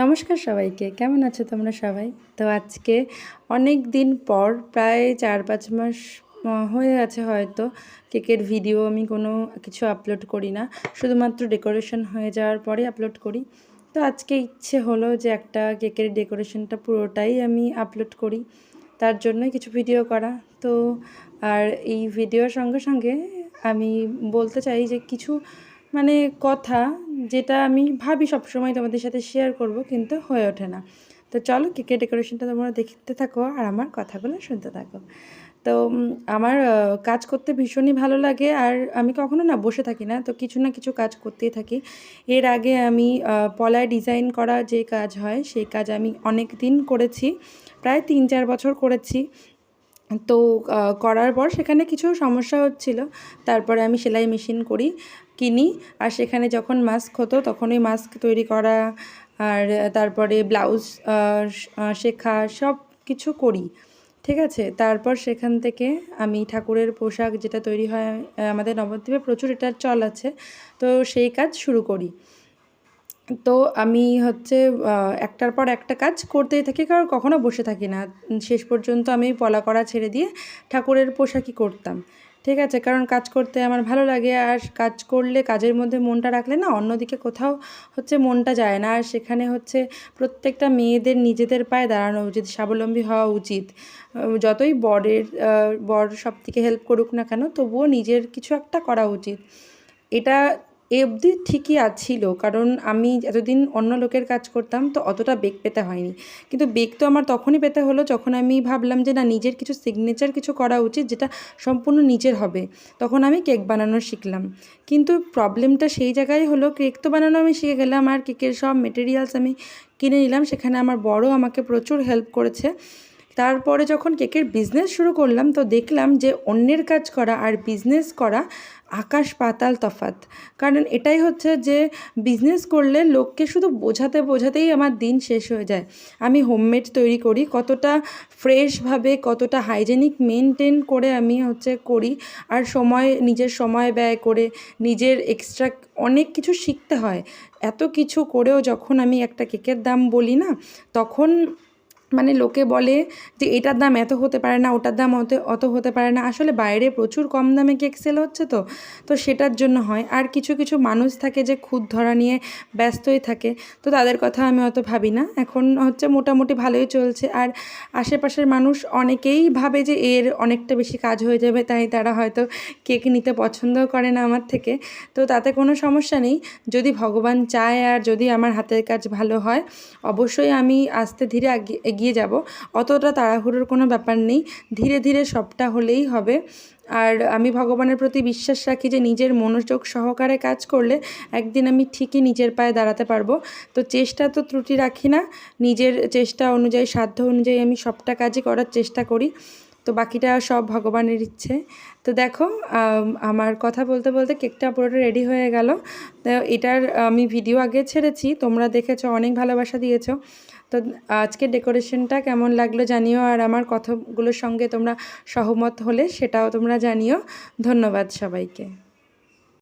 নমস্কার সবাইকে, কেমন আছো তোমরা সবাই? তো আজকে অনেক দিন পর, প্রায় চার পাঁচ মাস হয়ে আছে হয়তো, কেকের ভিডিও আমি কোনো কিছু আপলোড করি না। শুধুমাত্র ডেকোরেশন হয়ে যাওয়ার পরে আপলোড করি। তো আজকে ইচ্ছে হলো যে একটা কেকের ডেকোরেশনটা পুরোটাই আমি আপলোড করি। তার জন্যই কিছু ভিডিও করা। তো আর এই ভিডিওর সঙ্গে সঙ্গে আমি বলতে চাই যে কিছু মানে কথা যেটা আমি ভাবি সবসময় তোমাদের সাথে শেয়ার করব, কিন্তু হয়ে ওঠে না। তো চলো কেকের ডেকোরেশনটা তোমরা দেখতে থাকো আর আমার কথাগুলো শুনতে থাকো। তো আমার কাজ করতে ভীষণই ভালো লাগে আর আমি কখনো না বসে থাকি না, তো কিছু না কিছু কাজ করতেই থাকি। এর আগে আমি পলায় ডিজাইন করা যে কাজ হয়, সেই কাজ আমি অনেক দিন করেছি, প্রায় তিন চার বছর করেছি। তো করার পর সেখানে কিছু সমস্যা হচ্ছিল। তারপরে আমি সেলাই মেশিন করি, কিনি। আর সেখানে যখন মাস্ক হতো তখন ওই মাস্ক তৈরি করা, আর তারপরে ব্লাউজ শেখা সব কিছু করি। ঠিক আছে? তারপর সেখান থেকে আমি ঠাকুরের পোশাক যেটা তৈরি হয়, আমাদের নবদ্বীপে প্রচুর এটার চল আছে। তো সেই কাজ শুরু করি। তো আমি হচ্ছে একটার পর একটা কাজ করতেই থাকি, কারণ কখনো বসে থাকি না। শেষ পর্যন্ত আমি পলা করা ছেড়ে দিয়ে ঠাকুরের পোশাকই করতাম। ঠিক আছে? কারণ কাজ করতে আমার ভালো লাগে, আর কাজ করলে কাজের মধ্যে মনটা রাখলে না, অন্যদিকে কোথাও হচ্ছে মনটা যায় না। আর সেখানে হচ্ছে প্রত্যেকটা মেয়েদের নিজেদের পায়ে দাঁড়ানো উচিত, স্বাবলম্বী হওয়া উচিত। যতই বরের বর সব থেকে হেল্প করুক না কেন, তবুও নিজের কিছু একটা করা উচিত। এটা অবধি ঠিকই আছিল, কারণ আমি এতদিন অন্য লোকের কাজ করতাম, তো অতটা বেগ পেতে হয়নি। কিন্তু বেগ তো আমার তখনই পেতে হলো যখন আমি ভাবলাম যে, না, নিজের কিছু সিগনেচার কিছু করা উচিত যেটা সম্পূর্ণ নিজের হবে। তখন আমি কেক বানানো শিখলাম। কিন্তু প্রবলেমটা সেই জায়গায় হলো, কেক তো বানানো আমি শিখে গেলাম, আর কেকের সব মেটেরিয়ালস আমি কিনে নিলাম। সেখানে আমার বড় আমাকে প্রচুর হেল্প করেছে। তারপরে যখন কেকের বিজনেস শুরু করলাম, তো দেখলাম যে অন্যের কাজ করা আর বিজনেস করা আকাশ পাতাল তফাৎ। কারণ এটাই হচ্ছে যে বিজনেস করলে লোককে শুধু বোঝাতে বোঝাতেই আমার দিন শেষ হয়ে যায়। আমি হোমমেড তৈরি করি, কতটা ফ্রেশভাবে কতটা হাইজেনিক মেনটেন করে আমি হচ্ছে করি। আর সময়, নিজের সময় ব্যয় করে নিজের এক্সট্রা অনেক কিছু শিখতে হয়। এত কিছু করেও যখন আমি একটা কেকের দাম বলি না, তখন মানে লোকে বলে যে, এটার দাম এত হতে পারে না, ওটার দাম অত অত হতে পারে না। আসলে বাইরে প্রচুর কম দামে কেক সেল হচ্ছে তো তো সেটার জন্য হয়। আর কিছু কিছু মানুষ থাকে যে, খুদ ধরা নিয়ে ব্যস্তই থাকে, তো তাদের কথা আমি অত ভাবি না। এখন হচ্ছে মোটামুটি ভালোই চলছে। আর আশেপাশের মানুষ অনেকেই ভাবে যে, এর অনেকটা বেশি কাজ হয়ে যাবে, তাই তারা হয়তো কেক নিতে পছন্দ করে না আমার থেকে। তো তাতে কোনো সমস্যা নেই। যদি ভগবান চায় আর যদি আমার হাতের কাজ ভালো হয়, অবশ্যই আমি আস্তে ধীরে আগি- এগিয়ে যাব। অতটা তাড়াহুড়োর কোনো ব্যাপার নেই। ধীরে ধীরে সবটা হলেই হবে। আর আমি ভগবানের প্রতি বিশ্বাস রাখি যে নিজের মনোযোগ সহকারে কাজ করলে একদিন আমি ঠিকই নিজের পায়ে দাঁড়াতে পারব। তো চেষ্টা তো ত্রুটি রাখি না। নিজের চেষ্টা অনুযায়ী, সাধ্য অনুযায়ী আমি সবটা কাজই করার চেষ্টা করি। তো বাকিটা সব ভগবানের ইচ্ছে। তো দেখো আমার কথা বলতে বলতে কেকটা পুরোটা রেডি হয়ে গেল। তো এটার আমি ভিডিও আগে ছেড়েছি, তোমরা দেখেছ, অনেক ভালোবাসা দিয়েছ। তো আজকে ডেকোরেশনটা কেমন লাগল জানিও, আর আমার কথাগুলোর সঙ্গে তোমরা সহমত হলে সেটাও তোমরা জানিও। ধন্যবাদ সবাইকে।